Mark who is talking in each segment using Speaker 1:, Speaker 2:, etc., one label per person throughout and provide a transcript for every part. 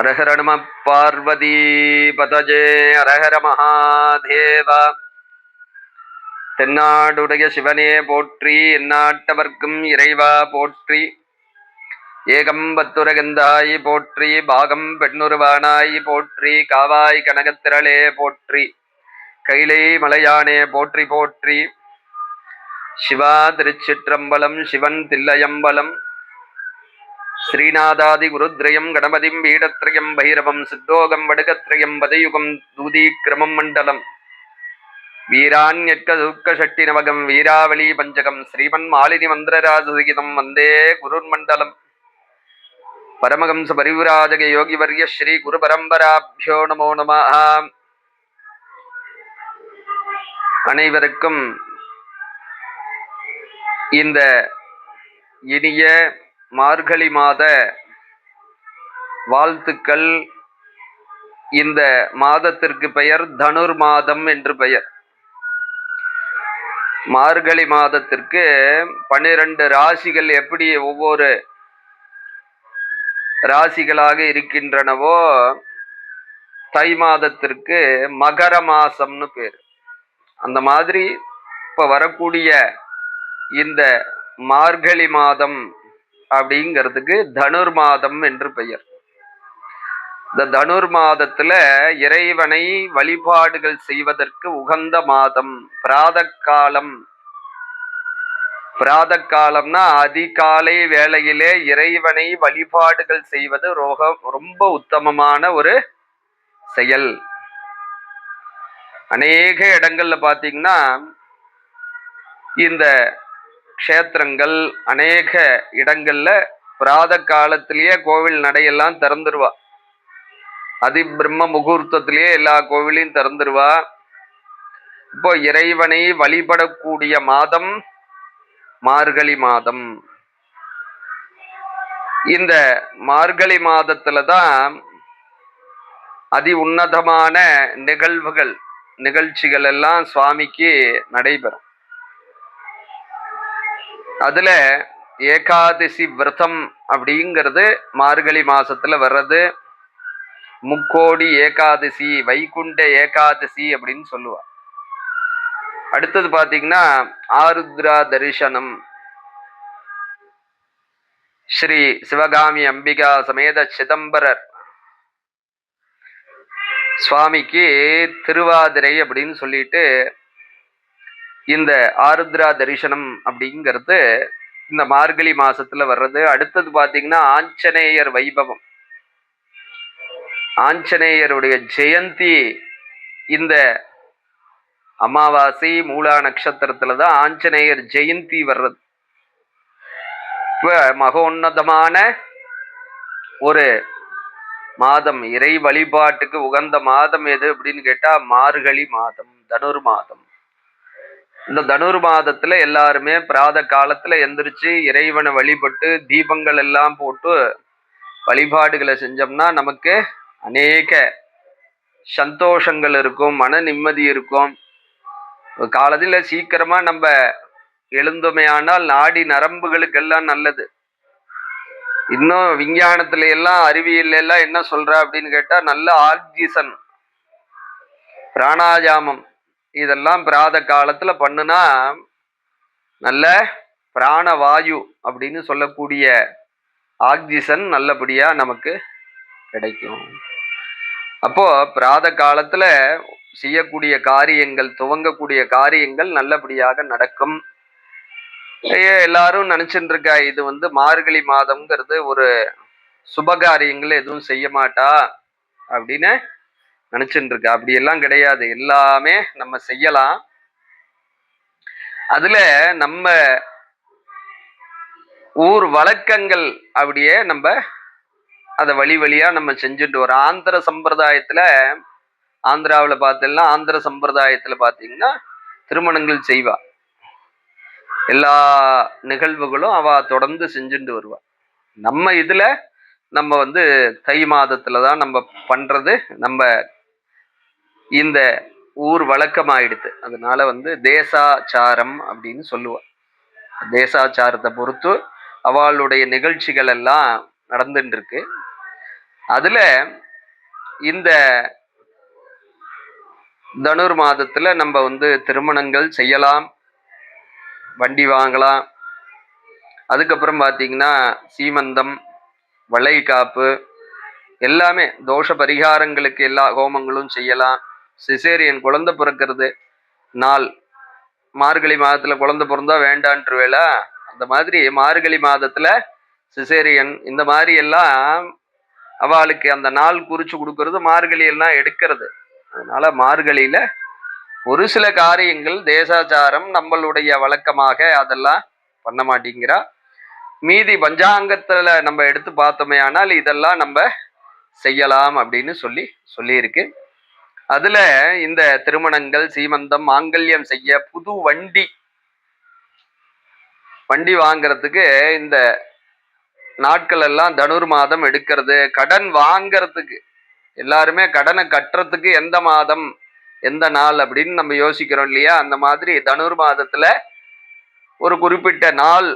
Speaker 1: ஹரஹர நம பார்வதி பதஜே ஹரஹர மகாதேவா தென்னாடுடைய சிவனே போற்றி எந்நாட்டவர்க்கும் இறைவா போற்றி. ஏகம்பத்துரகந்தாய் போற்றி பாகம் பெண்ணுருவானாய் போற்றி காவாய் கனகத்திரளே போற்றி. கைலை மலையானே போற்றி போற்றி. சிவா திருச்சிற்றம்பலம் சிவன் தில்லையம்பலம். ஸ்ரீநாதாதி குருத்ரயம் கணபதிம் பீடத்ரயம் பைரவம் சித்தோகம் வடுகத்ரயம் பதயுகம் தூதீக்கிரமம் மண்டலம். வீராண்யக்க துக்க ஷட்டி நவகம் வீராவளி பஞ்சகம் ஸ்ரீமன் மாலினி மந்திரராஜசுகிதம் வந்தே குருர்மண்டலம் பரமஹம்ச பரிவிராஜக யோகிவர்ய ஸ்ரீ குரு பரம்பராபியோ நமோ நம அனைவருக்கும் இந்த இனிய மார்கழி மாத வாழ்த்துக்கள். இந்த மாதத்திற்கு பெயர் தனுர் மாதம் என்று பெயர். மார்கழி மாதத்திற்கு பன்னிரண்டு ராசிகள் எப்படி ஒவ்வொரு ராசிகளாக இருக்கின்றனவோ தை மாதத்திற்கு மகர மாசம்னு பேர். அந்த மாதிரி இப்போ வரக்கூடிய இந்த மார்கழி மாதம் அப்படிங்கிறதுக்கு தனுர் மாதம் என்று பெயர். இந்த தனுர் மாதத்துல இறைவனை வழிபாடுகள் செய்வதற்கு உகந்த மாதம் பிராத காலம் பிராத காலம்னா அதிகாலை வேளையிலே இறைவனை வழிபாடுகள் செய்வது ரோக ரொம்ப உத்தமமான ஒரு செயல். அநேக இடங்கள்ல பாத்தீங்கன்னா இந்த க்ஷேத்திரங்கள் அநேக இடங்கள்ல பிராத காலத்திலேயே கோவில் நடையெல்லாம் திறந்துருவா. அதி பிரம்ம முகூர்த்தத்திலேயே எல்லா கோவிலையும் திறந்துருவா. இப்போ இறைவனை வழிபடக்கூடிய மாதம் மார்கழி மாதம். இந்த மார்கழி மாதத்துல தான் அதி உன்னதமான நிகழ்வுகள் நிகழ்ச்சிகள் எல்லாம் சுவாமிக்கு நடைபெறும். அதில் ஏகாதசி விரதம் அப்படிங்கிறது மார்கழி மாதத்தில் வர்றது. முக்கோடி ஏகாதசி வைகுண்ட ஏகாதசி அப்படின்னு சொல்லுவார் அடுத்தது பார்த்தீங்கன்னா ஆருத்ரா தரிசனம். ஸ்ரீ சிவகாமி அம்பிகா சமேத சிதம்பரர். சுவாமிக்கு திருவாதிரை அப்படின்னு சொல்லிட்டு இந்த ஆருத்ரா தரிசனம் அப்படிங்கிறது இந்த மார்கழி மாசத்துல வர்றது. அடுத்தது பாத்தீங்கன்னா ஆஞ்சநேயர் வைபவம். ஆஞ்சநேயருடைய ஜெயந்தி இந்த அமாவாசை மூலா நட்சத்திரத்துல தான் ஆஞ்சநேயர் ஜெயந்தி வர்றது. இப்ப மகோன்னதமான ஒரு மாதம் இறை வழிபாட்டுக்கு உகந்த மாதம் எது அப்படின்னு கேட்டா மார்கழி மாதம் தனுர் மாதம். இந்த தனுர் மாதத்துல எல்லாருமே பிராத காலத்துல எந்திரிச்சு இறைவனை வழிபட்டு தீபங்கள் எல்லாம் போட்டு வழிபாடுகளை செஞ்சோம்னா நமக்கு அநேக சந்தோஷங்கள் இருக்கும் மன நிம்மதி இருக்கும். காலத்துல சீக்கிரமா நம்ம எழுந்துமையானால் நாடி நரம்புகளுக்கெல்லாம் நல்லது. இன்னும் விஞ்ஞானத்துல எல்லாம் அறிவியல் எல்லாம் என்ன சொல்ற அப்படின்னு கேட்டா நல்ல ஆக்சிஜன் பிராணாயாமம். இதெல்லாம் பிராத காலத்துல பண்ணுனா நல்ல பிராணவாயு அப்படின்னு சொல்லக்கூடிய ஆக்சிஜன் நல்லபடியா நமக்கு கிடைக்கும். அப்போ பிராத காலத்துல செய்யக்கூடிய காரியங்கள் துவங்கக்கூடிய காரியங்கள் நல்லபடியாக நடக்கும். எல்லாரும் நினைச்சுட்டு இருக்கா இது வந்து மார்கழி மாதம்ங்கிறது ஒரு சுபகாரியங்கள் எதுவும் செய்ய மாட்டா அப்படின்னு நினைச்சுட்டு இருக்கா அப்படி எல்லாம் கிடையாது. எல்லாமே நம்ம செய்யலாம். அதுல நம்ம ஊர் வழக்கங்கள் அப்படியே நம்ம அதை வழி வழியா நம்ம செஞ்சுட்டு வரோம். ஆந்திர சம்பிரதாயத்துல ஆந்திராவில் பார்த்தீங்கன்னா ஆந்திர சம்பிரதாயத்துல பார்த்தீங்கன்னா திருமணங்கள் செய்வா. எல்லா நிகழ்வுகளும் அவ தொடர்ந்து செஞ்சுட்டு வருவா. நம்ம இதுல நம்ம வந்து தை மாதத்துல தான் நம்ம பண்றது. நம்ம இந்த ஊர் வழக்கமாயிடுது அதனால வந்து தேசாச்சாரம் அப்படின்னு சொல்லுவாள் தேசாச்சாரத்தை பொறுத்து அவளுடைய நிகழ்ச்சிகள் எல்லாம் நடந்துட்டு இருக்கு அதுல இந்த தனுர் மாதத்துல நம்ம வந்து திருமணங்கள் செய்யலாம் வண்டி வாங்கலாம். அதுக்கப்புறம் பார்த்தீங்கன்னா சீமந்தம் வளைகாப்பு எல்லாமே தோஷ பரிகாரங்களுக்கு எல்லா ஹோமங்களும் செய்யலாம். சிசேரியன் குழந்தை பிறக்கிறது. நாள். மார்கழி மாதத்துல குழந்தை பிறந்தா வேண்டான்ட்டுருவேளா அந்த மாதிரி மார்கழி மாதத்துல சிசேரியன் இந்த மாதிரி எல்லாம் அவளுக்கு அந்த நாள் குறிச்சு கொடுக்கறது மார்கழி எல்லாம் எடுக்கிறது. அதனால மார்கழியில ஒரு சில காரியங்கள் தேசாச்சாரம் நம்மளுடைய வழக்கமாக அதெல்லாம் பண்ண மாட்டேங்கிறா. மீதி பஞ்சாங்கத்துல நம்ம எடுத்து பார்த்தோமே ஆனால் இதெல்லாம் நம்ம செய்யலாம் அப்படின்னு சொல்லி சொல்லியிருக்கு. அதுல இந்த திருமணங்கள் சீமந்தம் மாங்கல்யம் செய்ய புது வண்டி வண்டி வாங்குறதுக்கு இந்த நாட்கள் எல்லாம் தனுர் மாதம் எடுக்கிறது. கடன் வாங்கிறதுக்கு எல்லாருமே கடனை கட்டுறதுக்கு எந்த மாதம் எந்த நாள் அப்படின்னு நம்ம யோசிக்கிறோம் இல்லையா? அந்த மாதிரி தனுர் மாதத்துல ஒரு குறிப்பிட்ட நாள்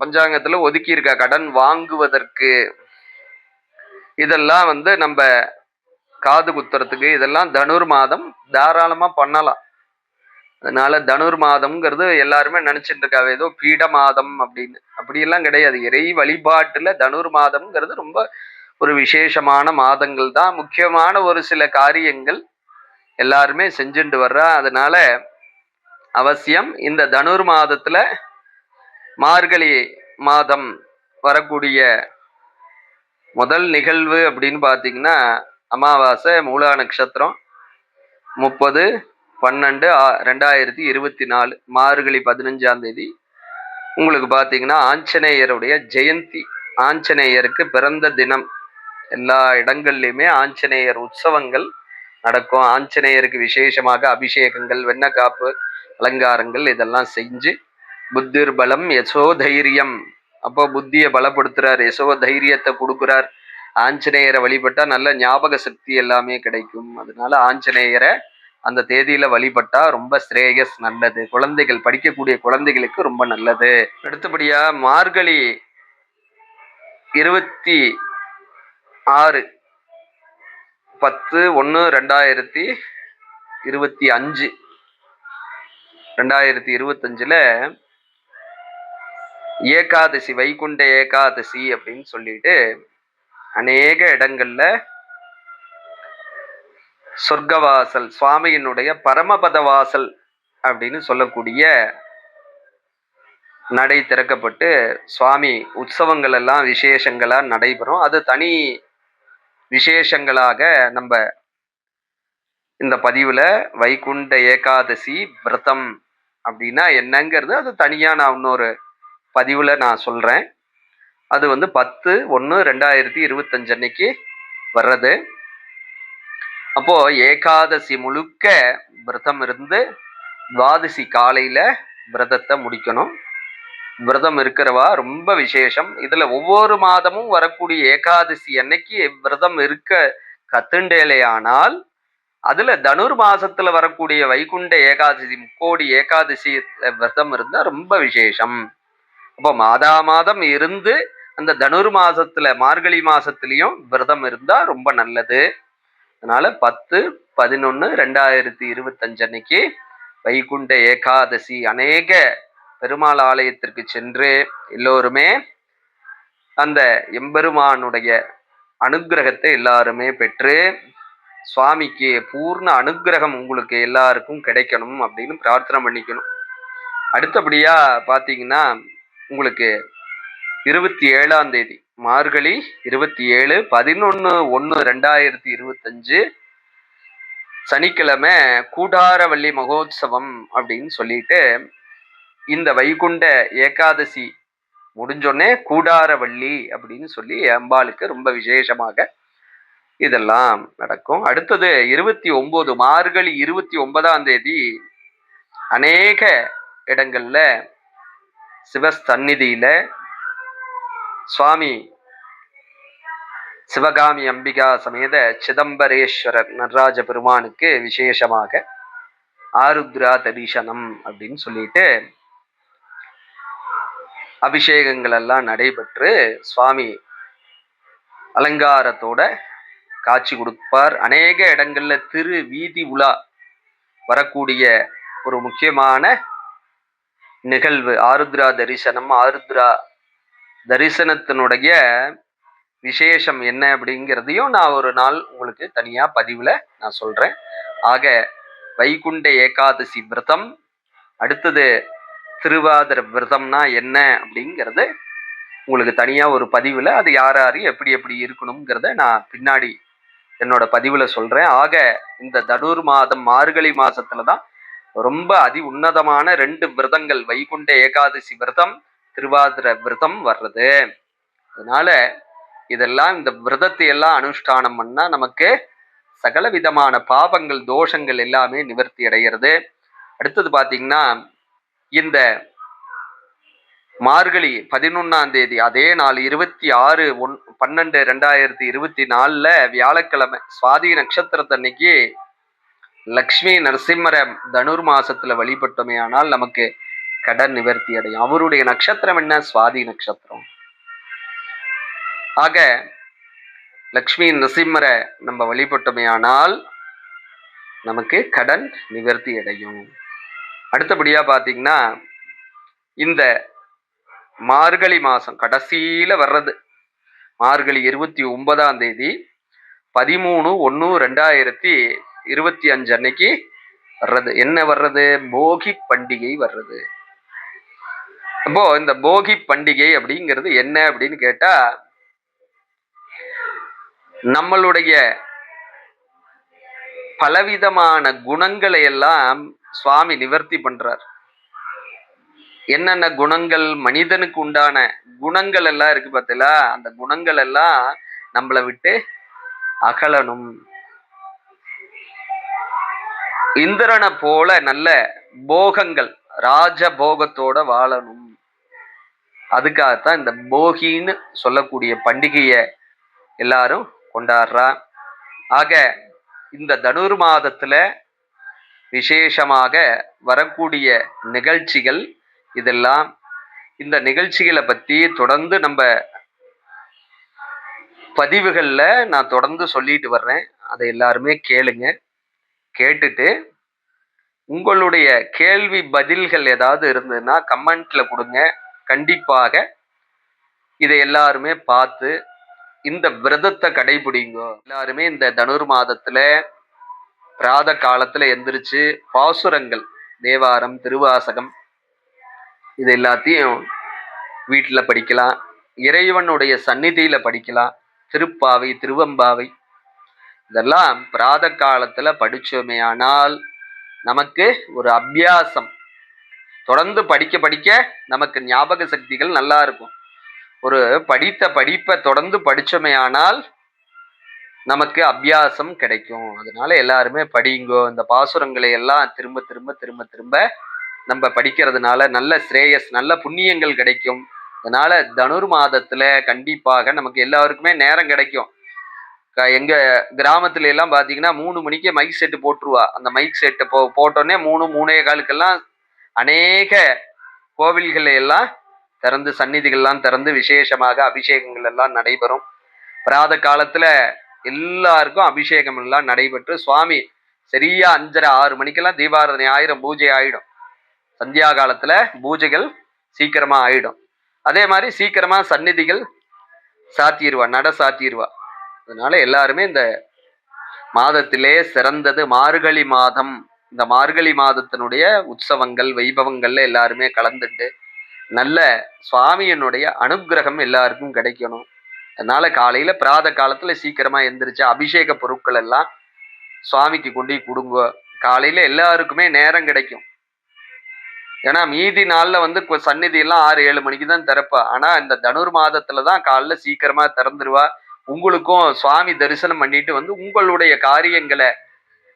Speaker 1: பஞ்சாங்கத்துல ஒதுக்கியிருக்கா கடன் வாங்குவதற்கு. இதெல்லாம் வந்து நம்ம காது குத்துறதுக்கு இதெல்லாம் தனுர் மாதம் தாராளமாக பண்ணலாம். அதனால தனுர் மாதம்ங்கிறது எல்லாருமே நினைச்சிட்டு இருக்காங்க ஏதோ பீட மாதம் அப்படின்னு. அப்படியெல்லாம் கிடையாது. இறை வழிபாட்டுல தனுர் மாதம்ங்கிறது ரொம்ப ஒரு விசேஷமான மாதங்கள் தான். முக்கியமான ஒரு சில காரியங்கள் எல்லாருமே செஞ்சுட்டு வர்றா. அதனால அவசியம் இந்த தனுர் மாதத்துல மார்கழி மாதம் வரக்கூடிய முதல் நிகழ்வு அப்படின்னு பார்த்தீங்கன்னா அமாவாசை மூலா நட்சத்திரம் முப்பது பன்னெண்டு ஆ- ரெண்டாயிரத்தி இருபத்தி நாலு மார்கழி பதினஞ்சாம் தேதி. உங்களுக்கு பார்த்தீங்கன்னா ஆஞ்சநேயருடைய ஜெயந்தி. ஆஞ்சநேயருக்கு பிறந்த தினம். எல்லா இடங்கள்லையுமே ஆஞ்சநேயர் உற்சவங்கள் நடக்கும். ஆஞ்சநேயருக்கு விசேஷமாக அபிஷேகங்கள் வெண்ணக்காப்பு அலங்காரங்கள் இதெல்லாம் செஞ்சு புத்திர் பலம் யசோ தைரியம் அப்போ புத்தியை பலப்படுத்துறார் யசோ தைரியத்தை கொடுக்குறார். ஆஞ்சநேயரை வழிபட்டா நல்ல ஞாபக சக்தி எல்லாமே கிடைக்கும். அதனால ஆஞ்சநேயரை அந்த தேதியில வழிபட்டா ரொம்ப ஸ்ரேயஸ் நல்லது. குழந்தைகள் படிக்கக்கூடிய குழந்தைகளுக்கு ரொம்ப நல்லது. அடுத்தபடியா மார்கழி இருபத்தி ஆறு பத்து ஒன்று ரெண்டாயிரத்தி இருபத்தி அஞ்சு. ரெண்டாயிரத்தி இருபத்தஞ்சில் ஏகாதசி வைகுண்ட ஏகாதசி அப்படின்னு சொல்லிட்டு அநேக இடங்கள்ல சொர்க்கவாசல் சுவாமியினுடைய பரமபத வாசல் அப்படின்னு சொல்லக்கூடிய நடை திறக்கப்பட்டு சுவாமி உற்சவங்கள் எல்லாம் விசேஷங்களாக நடைபெறும். அது தனி விசேஷங்களாக நம்ம இந்த பதிவில் வைகுண்ட ஏகாதசி விரதம் அப்படின்னா என்னங்கிறது அது தனியாக நான் இன்னொரு பதிவில் நான் சொல்கிறேன் அது வந்து பத்து ஒன்று ரெண்டாயிரத்தி இருபத்தஞ்சு அன்னைக்கு வர்றது. அப்போ ஏகாதசி முழுக்க விரதம் இருந்து துவாதசி காலையில விரதத்தை முடிக்கணும். விரதம் இருக்கிறவா ரொம்ப விசேஷம். இதுல ஒவ்வொரு மாதமும் வரக்கூடிய ஏகாதசி அன்னைக்கு விரதம் இருக்க கத்துண்டேலையானால் அதுல தனுர் மாசத்துல வரக்கூடிய வைகுண்ட ஏகாதசி முக்கோடி ஏகாதசி விரதம் இருந்தா ரொம்ப விசேஷம். அப்போ மாதா மாதம் இருந்து அந்த தனுர் மாசத்துல மார்கழி மாசத்துலயும் விரதம் இருந்தா ரொம்ப நல்லது. அதனால பத்து பதினொன்னு ரெண்டாயிரத்தி இருபத்தஞ்சு அன்னைக்கு வைகுண்ட ஏகாதசி அநேக பெருமாள் ஆலயத்திற்கு சென்று எல்லோருமே அந்த எம்பெருமானுடைய அனுக்கிரகத்தை எல்லாருமே பெற்று சுவாமிக்கு பூர்ண அனுக்கிரகம் உங்களுக்கு எல்லாருக்கும் கிடைக்கணும் அப்படின்னு பிரார்த்தனை பண்ணிக்கணும். அடுத்தபடியா பாத்தீங்கன்னா உங்களுக்கு இருபத்தி ஏழாம் தேதி. மார்கழி இருபத்தி ஏழு பதினொன்று ஒன்று ரெண்டாயிரத்தி இருபத்தஞ்சு. சனிக்கிழமை கூடாரவள்ளி மகோத்சவம் அப்படின்னு சொல்லிட்டு இந்த வைகுண்ட ஏகாதசி முடிஞ்சோடனே கூடாரவள்ளி அப்படின்னு சொல்லி அம்பாளுக்கு ரொம்ப விசேஷமாக இதெல்லாம் நடக்கும். அடுத்தது இருபத்தி ஒன்பது மார்கழி இருபத்தி ஒன்பதாம் தேதி அநேக இடங்கள்ல சிவஸ்தந்நிதியில சுவாமி சிவகாமி அம்பிகா சமேத சிதம்பரேஸ்வரர் நடராஜ பெருமானுக்கு விசேஷமாக ஆருத்ரா தரிசனம் அப்படின்னு சொல்லிட்டு அபிஷேகங்கள் எல்லாம் நடைபெற்று சுவாமி அலங்காரத்தோட காட்சி கொடுப்பார். அநேக இடங்கள்ல திரு வீதி உலா வரக்கூடிய ஒரு முக்கியமான நிகழ்வு ஆருத்ரா தரிசனம். ஆருத்ரா தரிசனத்தினுடைய விசேஷம் என்ன அப்படிங்கிறதையும் நான் ஒரு நாள் உங்களுக்கு தனியாக பதிவில் நான் சொல்கிறேன் ஆக வைகுண்ட ஏகாதசி விரதம் அடுத்தது திருவாதிர விரதம்னா என்ன அப்படிங்கிறது உங்களுக்கு தனியாக ஒரு பதிவில் அது யார் யார் எப்படி எப்படி இருக்கணுங்கிறத நான் பின்னாடி என்னோட பதிவில் சொல்கிறேன் ஆக இந்த தனுர் மாதம் மார்கழி மாதத்தில் தான் ரொம்ப அதி உன்னதமான ரெண்டு விரதங்கள் வைகுண்ட ஏகாதசி விரதம் திருவாதிர விரதம் வர்றது. அதனால இதெல்லாம் இந்த விரதத்தை எல்லாம் அனுஷ்டானம் பண்ணா நமக்கு சகல விதமான பாபங்கள் தோஷங்கள் எல்லாமே நிவர்த்தி அடைகிறது. அடுத்தது பார்த்தீங்கன்னா இந்த மார்கழி பதினொன்னாம் தேதி அதே நாள் இருபத்தி ஆறு ஒன் பன்னெண்டு ரெண்டாயிரத்தி இருபத்தி நாலுல வியாழக்கிழமை சுவாதி நட்சத்திரத்தன்னைக்கு லக்ஷ்மி நரசிம்மர தனுர் மாசத்துல வழிபட்டோமே ஆனால் நமக்கு கடன் நிவர்த்தி அடையும். அவருடைய நட்சத்திரம் என்ன? சுவாதி நட்சத்திரம். ஆக லக்ஷ்மி நரசிம்மரை நம்ம வழிபட்டோமே ஆனால் நமக்கு கடன் நிவர்த்தி அடையும். அடுத்தபடியா பாத்தீங்கன்னா இந்த மார்கழி மாசம் கடைசியில வர்றது மார்கழி இருபத்தி ஒன்பதாம் தேதி பதிமூணு ஒன்று ரெண்டாயிரத்தி இருபத்தி அஞ்சு அன்னைக்கு வர்றது. என்ன வர்றது? போகி பண்டிகை வர்றது. அப்போ இந்த போகி பண்டிகை அப்படிங்கிறது என்ன அப்படின்னு கேட்டா நம்மளுடைய பலவிதமான குணங்களை எல்லாம் சுவாமி நிவர்த்தி பண்றார். என்னென்ன குணங்கள்? மனிதனுக்கு உண்டான குணங்கள் எல்லாம் இருக்கு பார்த்தீங்களா? அந்த குணங்கள் எல்லாம் நம்மளை விட்டு அகலணும். இந்திரனை போல நல்ல போகங்கள் ராஜ போகத்தோட வாழணும். அதுக்காகத்தான் இந்த போகின்னு சொல்லக்கூடிய பண்டிகையை எல்லாரும் கொண்டாடுறா. ஆக இந்த தனுர் மாதத்துல விசேஷமாக வரக்கூடிய நிகழ்ச்சிகள் இதெல்லாம். இந்த நிகழ்ச்சிகளை பத்தி தொடர்ந்து நம்ம பதிவுகளில் நான் தொடர்ந்து சொல்லிட்டு வர்றேன். அதை எல்லாருமே கேளுங்க. கேட்டுட்டு உங்களுடைய கேள்வி பதில்கள் ஏதாவது இருந்ததுன்னா கமெண்ட்ல கொடுங்க. கண்டிப்பாக இதை எல்லாருமே பார்த்து இந்த விரதத்தை கடைபிடிங்க. எல்லாருமே இந்த தனுர் மாதத்துல பிராத காலத்துல எந்திரிச்சு பாசுரங்கள் தேவாரம் திருவாசகம் இது எல்லாத்தையும் வீட்டில் படிக்கலாம். இறைவனுடைய சந்நிதியில படிக்கலாம். திருப்பாவை திருவம்பாவை இதெல்லாம் பிராத காலத்துல படிச்சோமே ஆனால் நமக்கு ஒரு அபியாசம். தொடர்ந்து படிக்க படிக்க நமக்கு ஞாபக சக்திகள் நல்லா இருக்கும். ஒரு படித்த படிப்பை தொடர்ந்து படிச்சோமே ஆனால் நமக்கு அபியாசம் கிடைக்கும். அதனால எல்லாருமே படிங்கோ இந்த பாசுரங்களை எல்லாம் திரும்ப திரும்ப திரும்ப திரும்ப நம்ம படிக்கிறதுனால நல்ல ஸ்ரேயஸ் நல்ல புண்ணியங்கள் கிடைக்கும். அதனால தனுர் மாதத்துல கண்டிப்பாக நமக்கு எல்லாருக்குமே நேரம் கிடைக்கும். எங்க கிராமத்துல எல்லாம் பாத்தீங்கன்னா மூணு மணிக்கே மைக் செட்டு போட்டுருவா. அந்த மைக் செட்டு போ போட்டோன்னே மூணு மூணே காலுக்கெல்லாம் அநேக கோவில்கள் எல்லாம் திறந்து சந்நிதிகள்லாம் திறந்து விசேஷமாக அபிஷேகங்கள் எல்லாம் நடைபெறும். பிராத காலத்துல எல்லாருக்கும் அபிஷேகம் எல்லாம் நடைபெற்று சுவாமி சரியா அஞ்சரை ஆறு மணிக்கெல்லாம் தீபாரதனை ஆயிரம் பூஜை ஆயிடும். சந்தியா காலத்துல பூஜைகள் சீக்கிரமா ஆயிடும். அதே மாதிரி சீக்கிரமா சந்நிதிகள் சாத்திடுவா நட சாத்திடுவா அதனால எல்லாருமே இந்த மாதத்திலே சிறந்தது மார்கழி மாதம். இந்த மார்கழி மாதத்தினுடைய உற்சவங்கள் வைபவங்கள்ல எல்லாருமே கலந்துட்டு நல்ல சுவாமியினுடைய அனுக்கிரகம் எல்லாருக்கும் கிடைக்கணும். அதனால காலையில பிராத காலத்துல சீக்கிரமா எந்திரிச்சு அபிஷேக பொருட்கள் எல்லாம் சுவாமிக்கு கொண்டு கொடுங்க. காலையில எல்லாருக்குமே நேரம் கிடைக்கும். ஏன்னா மீதி நாள்ல வந்து சந்நிதி எல்லாம் ஆறு ஏழு மணிக்கு தான் திறப்பா. ஆனா இந்த தனுர் மாதத்துல தான் காலைல சீக்கிரமா திறந்துருவா. உங்களுக்கும் சுவாமி தரிசனம் பண்ணிட்டு வந்து உங்களுடைய காரியங்களை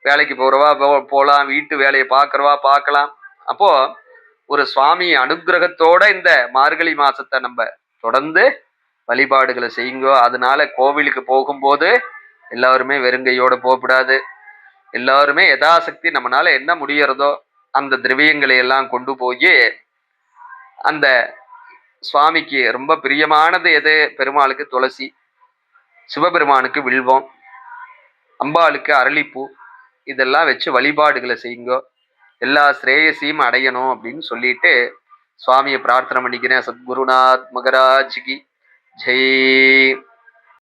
Speaker 1: வேலைக்கு போகிறவா போ- வீட்டு வேலையை பார்க்குறவா பார்க்கலாம். அப்போது ஒரு சுவாமி அனுகிரகத்தோட இந்த மார்கழி மாசத்தை நம்ம தொடர்ந்து வழிபாடுகளை செய்யுங்கோ. அதனால கோவிலுக்கு போகும்போது எல்லாருமே வெறுங்கையோடு போகக்கூடாது. எல்லாருமே யதாசக்தி நம்மளால என்ன முடியறதோ அந்த திரவியங்களை எல்லாம் கொண்டு போய் அந்த சுவாமிக்கு ரொம்ப பிரியமானது எது? பெருமாளுக்கு துளசி. சிவபெருமானுக்கு வில்வம் அம்பாளுக்கு அரளிப்பூ இதெல்லாம் வச்சு வழிபாடுகளை செய்யுங்க. எல்லா ஸ்ரேயஸையும் அடையணும் அப்படின்னு சொல்லிட்டு சுவாமியை பிரார்த்தனை பண்ணிக்கிறேன். சத்குருநாத் மகராஜ்கி. ஜெய்.